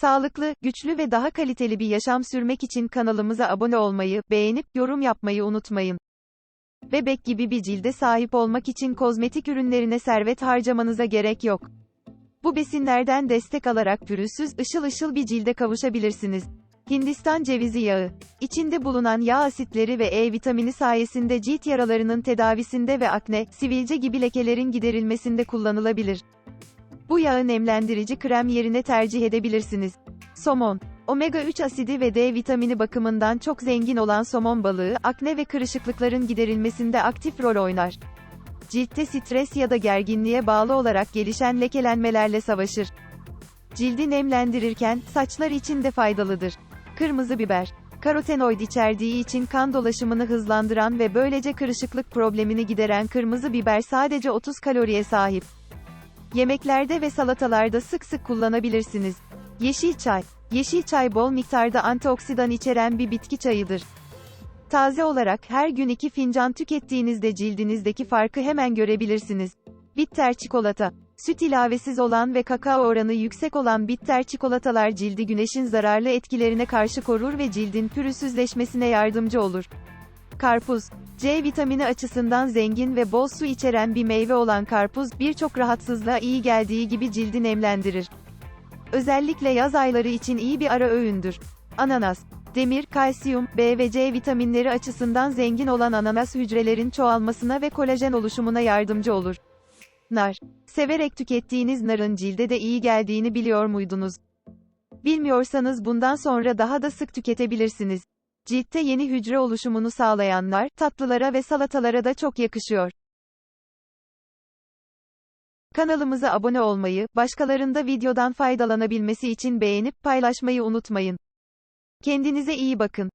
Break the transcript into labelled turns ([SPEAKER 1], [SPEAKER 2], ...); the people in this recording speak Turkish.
[SPEAKER 1] Sağlıklı, güçlü ve daha kaliteli bir yaşam sürmek için kanalımıza abone olmayı, beğenip yorum yapmayı unutmayın. Bebek gibi bir cilde sahip olmak için kozmetik ürünlerine servet harcamanıza gerek yok. Bu besinlerden destek alarak pürüzsüz, ışıl ışıl bir cilde kavuşabilirsiniz. Hindistan cevizi yağı. İçinde bulunan yağ asitleri ve E vitamini sayesinde cilt yaralarının tedavisinde ve akne, sivilce gibi lekelerin giderilmesinde kullanılabilir. Bu yağı nemlendirici krem yerine tercih edebilirsiniz. Somon. Omega 3 asidi ve D vitamini bakımından çok zengin olan somon balığı, akne ve kırışıklıkların giderilmesinde aktif rol oynar. Ciltte stres ya da gerginliğe bağlı olarak gelişen lekelenmelerle savaşır. Cildi nemlendirirken, saçlar için de faydalıdır. Kırmızı biber. Karotenoid içerdiği için kan dolaşımını hızlandıran ve böylece kırışıklık problemini gideren kırmızı biber sadece 30 kaloriye sahip. Yemeklerde ve salatalarda sık sık kullanabilirsiniz. Yeşil çay. Yeşil çay bol miktarda antioksidan içeren bir bitki çayıdır. Taze olarak her gün 2 fincan tükettiğinizde cildinizdeki farkı hemen görebilirsiniz. Bitter çikolata. Süt ilavesiz olan ve kakao oranı yüksek olan bitter çikolatalar cildi güneşin zararlı etkilerine karşı korur ve cildin pürüzsüzleşmesine yardımcı olur. Karpuz. C vitamini açısından zengin ve bol su içeren bir meyve olan karpuz, birçok rahatsızlığa iyi geldiği gibi cildi nemlendirir. Özellikle yaz ayları için iyi bir ara öğündür. Ananas. Demir, kalsiyum, B ve C vitaminleri açısından zengin olan ananas hücrelerin çoğalmasına ve kolajen oluşumuna yardımcı olur. Nar. Severek tükettiğiniz narın cilde de iyi geldiğini biliyor muydunuz? Bilmiyorsanız bundan sonra daha da sık tüketebilirsiniz. Ciltte yeni hücre oluşumunu sağlayan nar, tatlılara ve salatalara da çok yakışıyor. Kanalımıza abone olmayı, başkalarında videodan faydalanabilmesi için beğenip paylaşmayı unutmayın. Kendinize iyi bakın.